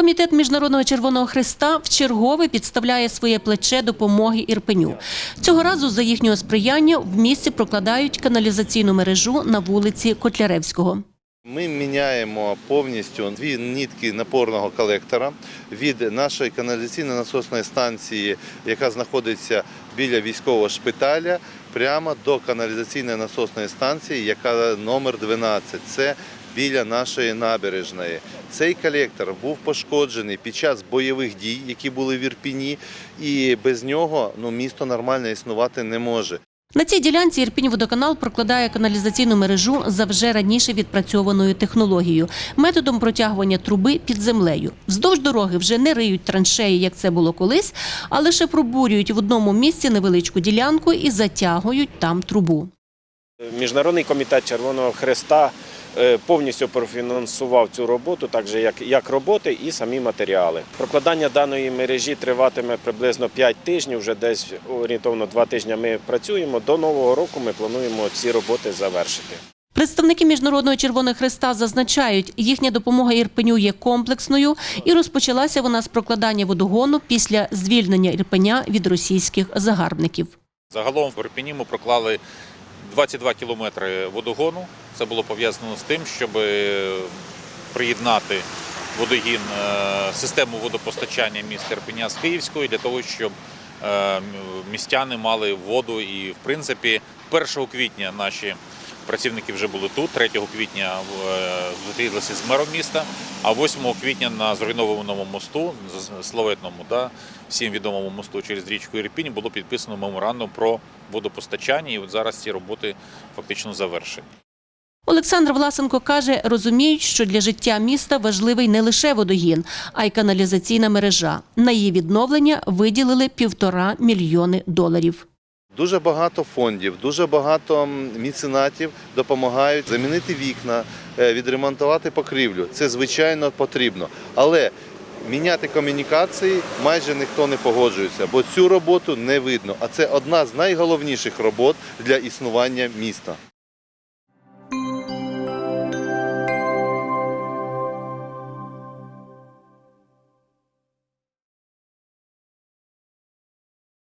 Комітет Міжнародного Червоного Христа вчергове підставляє своє плече допомоги Ірпеню. Цього разу за їхнього сприяння в місті прокладають каналізаційну мережу на вулиці Котляревського. Ми міняємо повністю дві нітки напорного колектора від нашої каналізаційно-насосної станції, яка знаходиться біля військового шпиталя, прямо до каналізаційної насосної станції, яка номер 12. Це біля нашої набережної. Цей колектор був пошкоджений під час бойових дій, які були в Ірпіні, і без нього ну, місто нормально існувати не може. На цій ділянці Ірпінь-водоканал прокладає каналізаційну мережу за вже раніше відпрацьованою технологією методом протягування труби під землею. Вздовж дороги вже не риють траншеї, як це було колись, а лише пробурюють в одному місці невеличку ділянку і затягують там трубу. Міжнародний комітет Червоного Хреста повністю профінансував цю роботу, так же як, як роботи і самі матеріали. Прокладання даної мережі триватиме приблизно 5 тижнів, вже десь орієнтовно 2 тижні ми працюємо. До Нового року ми плануємо ці роботи завершити. Представники Міжнародного Червоного Хреста зазначають, їхня допомога Ірпеню є комплексною і розпочалася вона з прокладання водогону після звільнення Ірпеня від російських загарбників. Загалом в Ірпені ми проклали 22 кілометри водогону. Це було пов'язано з тим, щоб приєднати водогін, е, систему водопостачання міста Ірпеня з Київської для того, щоб е, містяни мали воду. І, в принципі, 1 квітня наші працівники вже були тут. 3 квітня е, зустрілися з мером міста, а 8 квітня на зруйнованому мосту, славетному, да, всім відомому мосту через річку Ірпінь було підписано меморандум про водопостачання, і от зараз ці роботи фактично завершені. Олександр Власенко каже, розуміють, що для життя міста важливий не лише водогін, а й каналізаційна мережа. На її відновлення виділили півтора мільйони доларів. Дуже багато фондів, дуже багато міценатів допомагають замінити вікна, е, відремонтувати покрівлю. Це звичайно потрібно. Але міняти комунікації майже ніхто не погоджується, бо цю роботу не видно. А це одна з найголовніших робот для існування міста.